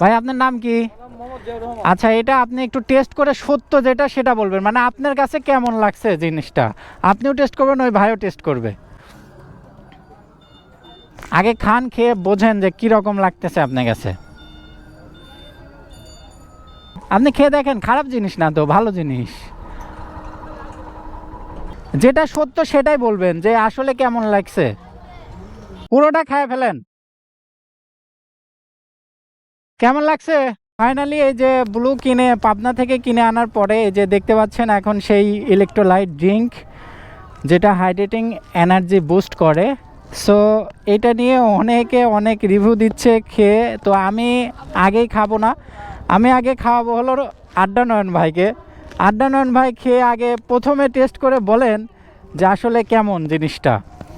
ভাই আপনার নাম কি? আচ্ছা এটা আপনি একটু টেস্ট করে সত্য যেটা সেটা বলবেন। মানে আপনার কাছে কেমন লাগছে জিনিসটা? আপনিও টেস্ট করবেন ওই ভাইও টেস্ট করবে। আগে খান খেয়ে বোঝেন যে কি রকম লাগতেছে আপনার কাছে। আপনি খেয়ে দেখেন খারাপ জিনিস না তো ভালো জিনিস। যেটা সত্য সেটাই বলবেন যে আসলে কেমন লাগছে। পুরোটা খায় ফেলেন। কেমন লাগছে? ফাইনালি এই যে ব্লু কিনে, পাবনা থেকে কিনে আনার পরে এই যে দেখতে পাচ্ছেন এখন সেই ইলেকট্রোলাইট ড্রিঙ্ক যেটা হাইড্রেটিং এনার্জি বুস্ট করে। সো এটা নিয়ে অনেকে অনেক রিভিউ দিচ্ছে খেয়ে। তো আমি আগেই খাব না। আমি আগে খাওয়াবো হলো আড্ডা নয়ন ভাইকে। আড্ডা নয়ন ভাই খেয়ে আগে প্রথমে টেস্ট করে বলেন যে আসলে কেমন জিনিসটা।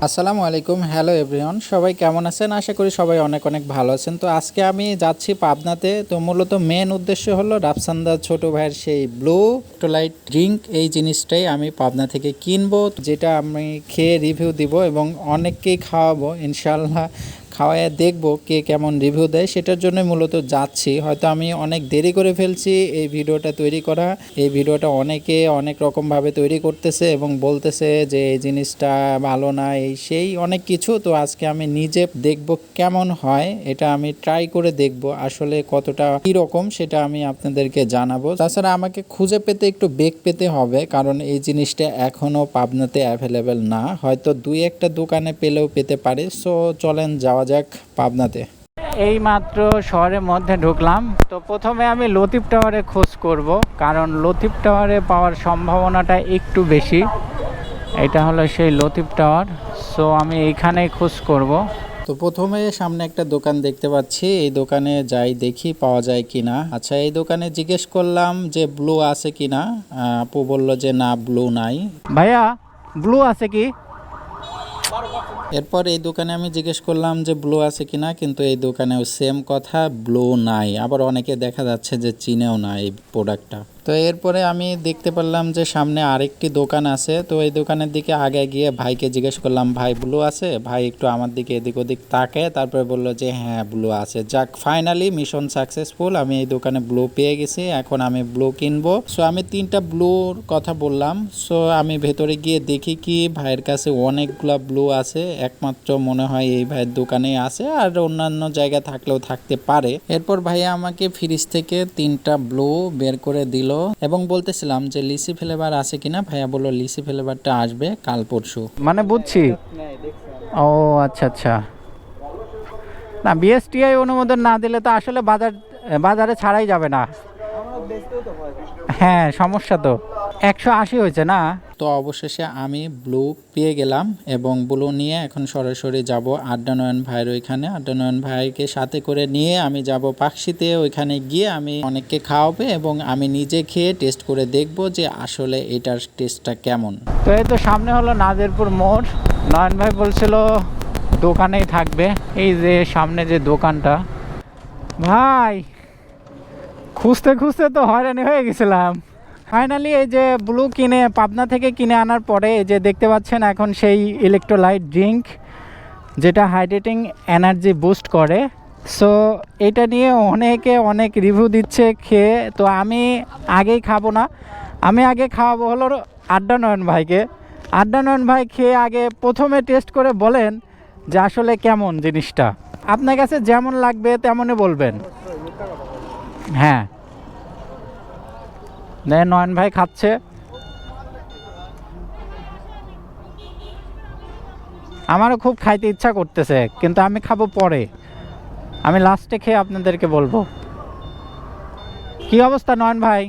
আসসালামু আলাইকুম, হ্যালো এভরিওয়ান। সবাই কেমন আছেন? আশা করি সবাই অনেক অনেক ভালো আছেন। তো আজকে আমি যাচ্ছি পাবনাতে। তো মূলত মেন উদ্দেশ্য হলো রাফসান্দা ছোট ভাইয়ের সেই ব্লু টোলাইট ড্রিঙ্ক এই জিনিসটাই আমি পাবনা থেকে কিনবো, যেটা আমি খেয়ে রিভিউ দিব এবং অনেককেই খাওয়াবো ইনশাল্লাহ খাওয়ায় দেখব কে কেমন রিভিউ দেয়, সেটার জন্য মূলত যাচ্ছি। হয়তো আমি অনেক দেরি করে ফেলছি এই ভিডিওটা তৈরি করা। এই ভিডিওটা অনেকে অনেক রকমভাবে তৈরি করতেছে এবং বলতেছে যে এই জিনিসটা ভালো না, এই সেই অনেক কিছু। তো আজকে আমি নিজে দেখব কেমন হয়, এটা আমি ট্রাই করে দেখব আসলে কতটা কীরকম, সেটা আমি আপনাদেরকে জানাব। তাছাড়া আমাকে খুঁজে পেতে একটু বেগ পেতে হবে, কারণ এই জিনিসটা এখনও পাবনাতে অ্যাভেলেবেল না। হয়তো দুই একটা দোকানে পেলেও পেতে পারে। সো চলেন যাওয়া যাক পাবনাতে। এই মাত্র শহরের মধ্যে ঢুকলাম। তো প্রথমে আমি লতিফ টাওয়ারে খোঁজ করব কারণ লতিফ টাওয়ারে পাওয়ার সম্ভাবনাটা একটু বেশি। এটা হলো সেই লতিফ টাওয়ার। সো আমি এইখানেই খোঁজ করব। তো প্রথমে সামনে একটা দোকান দেখতে পাচ্ছি। এই দোকানে যাই দেখি পাওয়া যায় কি না আচ্ছা এই দোকানে জিজ্ঞেস করলাম যে ব্লু আছে কিনা? আহ, আপু বলল যে না ব্লু নাই। ভাইয়া ব্লু আছে কি? এরপর এই দোকানে আমি জিজ্ঞেস করলাম যে, ব্লু আছে কিনা কিন্তু এই দোকানেও সেম কথা, ব্লু নাই। আবার অনেকে দেখা যাচ্ছে যে, চিনেও না এই প্রোডাক্টটা তো এরপরে আমি দেখতে পারলাম যে সামনে আরেকটি দোকান আছে। তো এই দোকানের দিকে আগে গিয়ে ভাইকে জিজ্ঞেস করলাম, ভাই, ব্লু আছে? ভাই একটু আমার দিকে এদিক ওদিক তাকে, তারপরে বলল যে হ্যাঁ ব্লু আছে। যাক ফাইনালি মিশন সাকসেসফুল আমি এই দোকানে ব্লু পেয়ে গেছি, এখন আমি ব্লু কিনবো। সো আমি তিনটা ব্লুর কথা বললাম। সো আমি ভেতরে গিয়ে দেখি কি ভাইয়ের কাছে অনেকগুলা ব্লু আছে, একমাত্র মনে হয় এই ভাইয়ের দোকানেই আছে, আর অন্যান্য জায়গা থাকলেও থাকতে পারে। এরপর ভাইয়া আমাকে ফ্রিজ থেকে তিনটা ব্লু বের করে দিল। এবং বলতেছিলাম যে লিসি ফ্লেভার আছে কিনা? ভাইয়া বলল লিসি ফ্লেভারটা আসবে কাল পরশু। মানে বুঝছি। ও আচ্ছা আচ্ছা। না বিএসটিআই অনুমোদন না দিলে তো আসলে বাজার, বাজারে ছাড়াই যাবে না। হ্যাঁ সমস্যা তো। একশো আশি হয়েছে না? তো অবশেষে আমি ব্লু পেয়ে গেলাম এবং ব্লু নিয়ে এখন সরাসরি যাব আড্ডানয়ন ভাইয়ের ওইখানে। আড্ডানয়ন ভাইকে সাথে করে নিয়ে আমি যাব পাকশিতে। ওইখানে গিয়ে আমি অনেককে খাওয়াবে এবং আমি নিজে খেয়ে টেস্ট করে দেখব যে আসলে এটার টেস্টটা কেমন। তো এই তো সামনে হলো নাজিরপুর মোড়। নয়ন ভাই বলছিল দোকানেই থাকবে। এই যে সামনে যে দোকানটা। ভাই, খুঁজতে খুঁজতে তো হয়রানি হয়ে গেছিলাম। ফাইনালি এই যে ব্লু কিনে, পাবনা থেকে কিনে আনার পরে যে দেখতে পাচ্ছেন এখন সেই ইলেকট্রোলাইট ড্রিঙ্ক যেটা হাইড্রেটিং এনার্জি বুস্ট করে। সো এটা নিয়ে অনেকে অনেক রিভিউ দিচ্ছে খেয়ে। তো আমি আগেই খাব না। আমি আগে খাওয়াবো হলো আড্ডা নয়ন ভাইকে। আড্ডা নয়ন ভাই খেয়ে আগে প্রথমে টেস্ট করে বলেন যে আসলে কেমন জিনিসটা। আপনার কাছে যেমন লাগবে তেমনই বলবেন। হ্যাঁ। নয়ন ভাই খাচ্ছে। আমারও খুব খাইতে ইচ্ছা করতেছে, কিন্তু আমি খাব পরে। আমি লাস্টে খেয়ে আপনাদেরকে বলব। কি অবস্থা, নয়ন ভাই?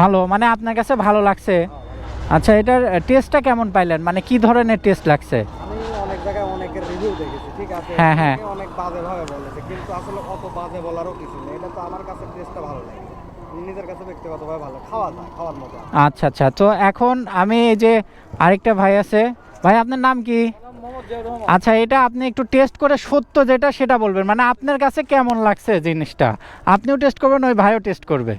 ভালো মানে আপনার কাছে ভালো লাগছে। আচ্ছা এটার টেস্টটা কেমন পাইলেন? মানে কি ধরনের টেস্ট লাগছে? অনেকের দেখেছি ঠিক আছে? হ্যাঁ, হ্যাঁ। অনেক বাজে ভাবে বলেছে কিন্তু আসলে অত বাজে বলারও কিছু নেই। এটা তো আমার কাছে টেস্টটা ভালো লাগে। নিজের কাছে ব্যক্তিগতভাবে ভালো। খাওয়া যায় খাওয়ার মতো আচ্ছা আচ্ছা। তো এখন আমি এই যে আরেকটা ভাই আছে ভাই আপনার নাম কি? আচ্ছা এটা আপনি একটু টেস্ট করে সত্য যেটা সেটা বলবেন। মানে আপনার কাছে কেমন লাগছে জিনিসটা? আপনিও টেস্ট করবেন ওই ভাইও টেস্ট করবে।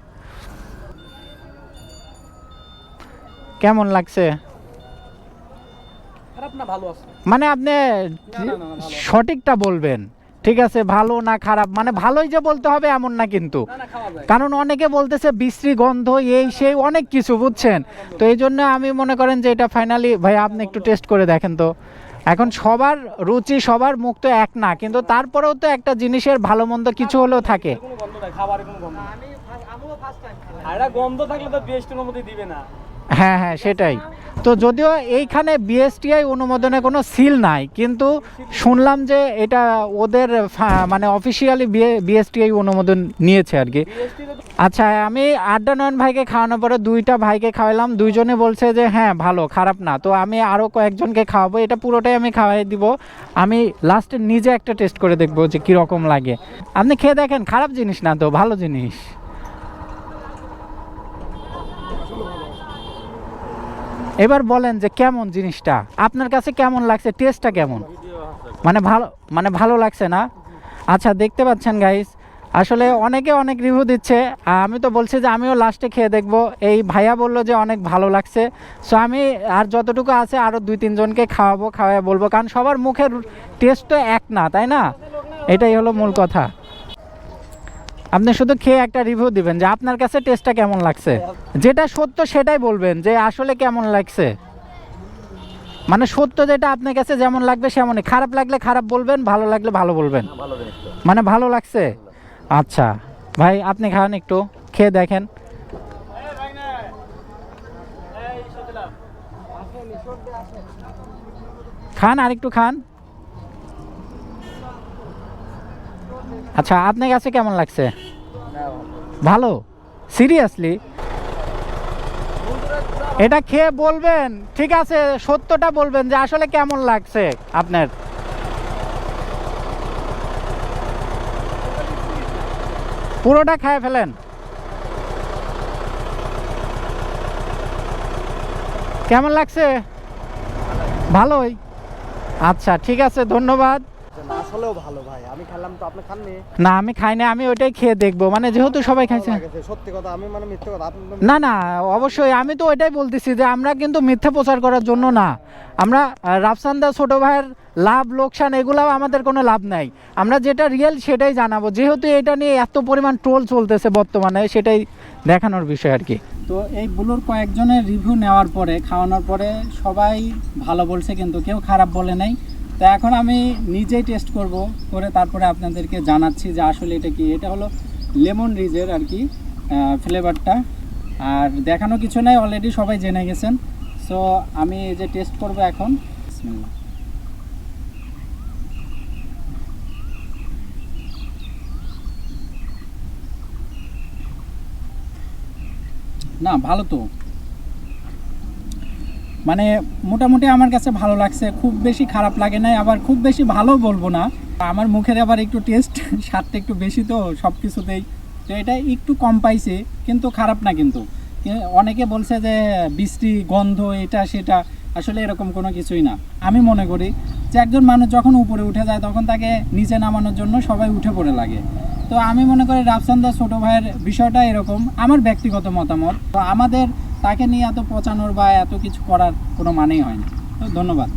কেমন লাগছে? মানে আপনি সঠিকটা বলবেন। ঠিক আছে ভালো না খারাপ? মানে ভালোই যে বলতে হবে এমন না কিন্তু। কারণ অনেকে বলতেছে বিশ্রী গন্ধ এই সেই অনেক কিছু বুঝছেন? তো এই জন্য আমি মনে করেন যে এটা ফাইনালি ভাই আপনি একটু টেস্ট করে দেখেন তো। এখন সবার রুচি সবার মুখ তো এক না কিন্তু তারপরেও তো একটা জিনিসের ভালো মন্দ কিছু হলেও থাকে। গন্ধ থাকলে তো অনুমতি দিবে না। হ্যাঁ হ্যাঁ সেটাই। তো যদিও এইখানে বিএসটিআই অনুমোদনে কোনো সিল নাই, কিন্তু শুনলাম যে এটা ওদের মানে অফিসিয়ালি বিএসটিআই অনুমোদন নিয়েছে আর কি। আচ্ছা আমি আড্ডা নয়ন ভাইকে খাওয়ানোর পরে দুইটা ভাইকে খাওয়ালাম, দুইজনে বলছে যে হ্যাঁ ভালো, খারাপ না। তো আমি আরও কয়েকজনকে খাওয়াবো, এটা পুরোটাই আমি খাওয়াই দিব। আমি লাস্টে নিজে একটা টেস্ট করে দেখব যে কীরকম লাগে। আপনি খেয়ে দেখেন, খারাপ জিনিস না তো, ভালো জিনিস। এবার বলেন যে কেমন জিনিসটা? আপনার কাছে কেমন লাগছে? টেস্টটা কেমন? মানে ভালো মানে ভালো লাগছে না? আচ্ছা দেখতে পাচ্ছেন গাইস আসলে অনেকে অনেক রিভিউ দিচ্ছে। আমি তো বলছি যে আমিও লাস্টে খেয়ে দেখব। এই ভাইয়া বলল যে অনেক ভালো লাগছে। সো আমি আর যতটুকু আছে আরও দুই, তিনজনকে খাওয়াবো খাওয়াই বলব। কারণ সবার মুখের টেস্ট তো এক না, তাই না? এটাই হলো মূল কথা। আপনি শুধু খেয়ে একটা রিভিউ দিবেন যে আপনার কাছে টেস্টটা কেমন লাগছে। যেটা সত্য সেটাই বলবেন যে আসলে কেমন লাগছে। মানে সত্য যেটা আপনার কাছে যেমন লাগবে সেমনই। খারাপ লাগলে খারাপ বলবেন ভালো লাগলে ভালো বলবেন। তো। মানে ভালো লাগছে? আচ্ছা ভাই আপনি খান একটু খেয়ে দেখেন। খান আর একটু খান। আচ্ছা আপনার কাছে কেমন লাগছে? ভালো? সিরিয়াসলি এটা খেয়ে বলবেন? ঠিক আছে, সত্যটা বলবেন যে আসলে কেমন লাগছে আপনার? পুরোটা খায় ফেলেন। কেমন লাগছে? ভালোই। আচ্ছা ঠিক আছে, ধন্যবাদ। আসলেও ভালো ভাই আমি খেলাম তো আপনি খাননি? না আমি খাইনি আমি ওইটাই খেয়ে দেখব মানে যেহেতু সবাই খাইছে। সত্যি কথা আমি মানে মিথ্যে কথা আপনি না না অবশ্যই আমি তো ওইটাই বলতেছি যে আমরা কিন্তু মিথ্যা প্রচার করার জন্য না। আমরা রাফসান্দা ছোট ভাইয়ের লাভ লোকসান এগুলাও আমাদের কোনো লাভ নাই। আমরা যেটা রিয়েল সেটাই জানাব যেহেতু এটা নিয়ে এত পরিমাণ ট্রোল চলতেছে বর্তমানে সেটাই দেখানোর বিষয় আর কি। তো এই ব্লুর কয়েকজনের রিভিউ নেওয়ার পরে খাওয়ানোর পরে সবাই ভালো বলছে কিন্তু কেউ খারাপ বলে নাই। তো এখন আমি নিজেই টেস্ট করব, করে তারপরে আপনাদেরকে জানাচ্ছি যে আসলে এটা কি। এটা হলো লেমন রিজের আর কি ফ্লেভারটা আর দেখানো কিছু নাই অলরেডি সবাই জেনে গেছেন। সো আমি যে টেস্ট করব এখন। না, ভালো তো। মানে মোটামুটি আমার কাছে ভালো লাগছে, খুব বেশি খারাপ লাগে নাই, আবার খুব বেশি ভালো বলব না। আমার মুখের আবার একটু টেস্ট স্বাদটা একটু বেশি তো সব কিছুতেই তো এটা একটু কম পাইছে, কিন্তু খারাপ না কিন্তু। অনেকে বলছে যে বৃষ্টি, গন্ধ, এটা, সেটা, আসলে এরকম কোনো কিছুই না। আমি মনে করি যে একজন মানুষ যখন উপরে উঠে যায়, তখন তাকে নিচে নামানোর জন্য সবাই উঠে পড়ে লাগে। তো আমি মনে করি রাফসানদার ছোট ভাইয়ের বিষয়টা এরকম। আমার ব্যক্তিগত মতামত। তো আমাদের তাকে নিয়ে এত পচানোর বা এত কিছু করার কোনো মানেই হয় না। তো ধন্যবাদ।